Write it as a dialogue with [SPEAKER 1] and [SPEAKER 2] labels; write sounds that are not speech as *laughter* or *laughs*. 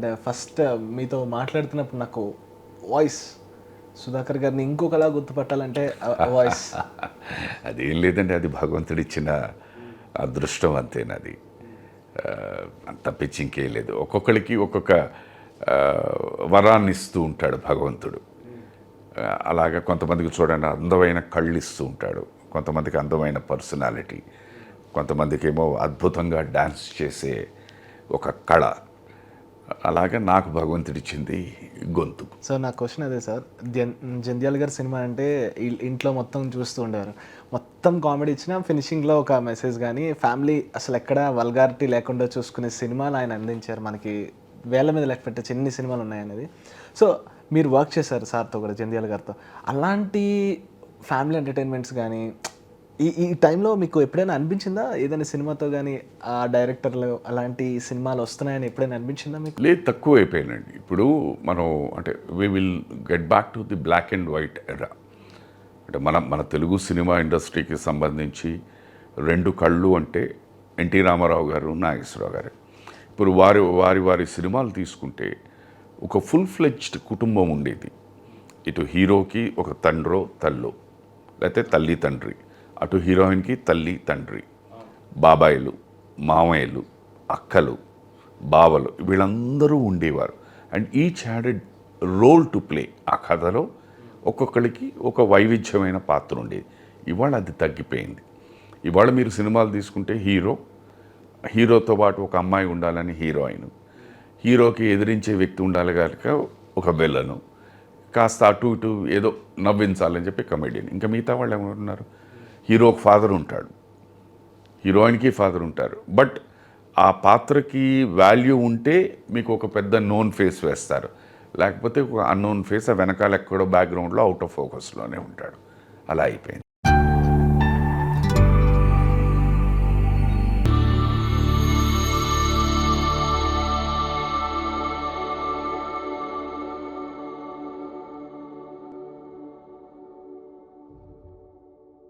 [SPEAKER 1] And uh, first uh, మీతో మాట్లాడుతున్నప్పుడు నాకు వాయిస్ సుధాకర్ గారిని ఇంకొకలా గుర్తుపట్టాలంటే వాయిస్ *laughs*
[SPEAKER 2] అదేం లేదండి అది భగవంతుడిచ్చిన అదృష్టం అంతేనది తప్పించి ఇంకేం లేదు. ఒక్కొక్కరికి ఒక్కొక్క వరాన్ని ఇస్తూ ఉంటాడు భగవంతుడు. అలాగా అలాగే కొంతమందికి చూడండి అందమైన కళ్ళు ఇస్తూ ఉంటాడు. కొంతమందికి అందమైన పర్సనాలిటీ కొంతమందికి ఏమో అద్భుతంగా డ్యాన్స్ చేసే ఒక కళ. అలాగే నాకు భగవంతుడిచ్చింది గొంతు.
[SPEAKER 1] సో నా క్వశ్చన్ అదే సార్. జంధ్యాల గారి సినిమా అంటే ఇంట్లో మొత్తం చూస్తూ ఉండేవారు. మొత్తం కామెడీ ఇచ్చిన ఫినిషింగ్లో ఒక మెసేజ్ కానీ ఫ్యామిలీ అసలు ఎక్కడ వల్గారిటీ లేకుండా చూసుకునే సినిమాలు ఆయన అందించారు. మనకి వేల మీద లెక్క పెట్టే చిన్ని సినిమాలు ఉన్నాయనేది. సో మీరు వర్క్ చేశారు సార్తో కూడా జంధ్యాల గారితో. అలాంటి ఫ్యామిలీ ఎంటర్టైన్మెంట్స్ కానీ ఈ ఈ టైంలో మీకు ఎప్పుడైనా అనిపించిందా? ఏదైనా సినిమాతో కానీ ఆ డైరెక్టర్లు అలాంటి సినిమాలు వస్తున్నాయని ఎప్పుడైనా అనిపించిందా మీకు?
[SPEAKER 2] లేదు తక్కువ అయిపోయినండి ఇప్పుడు మనం అంటే we will get back to the black and white era అంటే మన మన తెలుగు సినిమా ఇండస్ట్రీకి సంబంధించి రెండు కళ్ళు అంటే ఎన్టీ రామారావు గారు నాగేశ్వరరావు గారు. ఇప్పుడు వారి వారి వారి సినిమాలు తీసుకుంటే ఒక ఫుల్ ఫ్లెడ్జ్డ్ కుటుంబం ఉండేది. ఇటు హీరోకి ఒక తండ్రో తల్లో లేకపోతే తల్లి తండ్రి. అటు హీరోయిన్కి తల్లి తండ్రి బాబాయిలు మామయ్యలు అక్కలు బావలు వీళ్ళందరూ ఉండేవారు. And each had a role to play ఆ కథలో ఒక్కొక్కరికి ఒక వైవిధ్యమైన పాత్ర ఉండేది. ఇవాళ అది తగ్గిపోయింది. ఇవాళ మీరు సినిమాలు తీసుకుంటే హీరో హీరోతో పాటు ఒక అమ్మాయి ఉండాలని హీరోయిన్ హీరోకి ఎదిరించే వ్యక్తి ఉండాలి కనుక ఒక విలను కాస్త అటు ఇటు ఏదో నవ్వించాలని చెప్పి కమెడియన్. ఇంకా మిగతా వాళ్ళు ఏమంటున్నారు హీరోకి ఫాదర్ ఉంటాడు. హీరోయిన్కి ఫాదర్ ఉంటారు. బట్ ఆ పాత్రకి వాల్యూ ఉంటే మీకు ఒక పెద్ద నోన్ ఫేస్ వేస్తారు. లేకపోతే ఒక అన్నోన్ ఫేస్ ఆ వెనకాల ఎక్కడో బ్యాక్గ్రౌండ్లో అవుట్ ఆఫ్ ఫోకస్లోనే ఉంటాడు. అలా అయిపోయింది.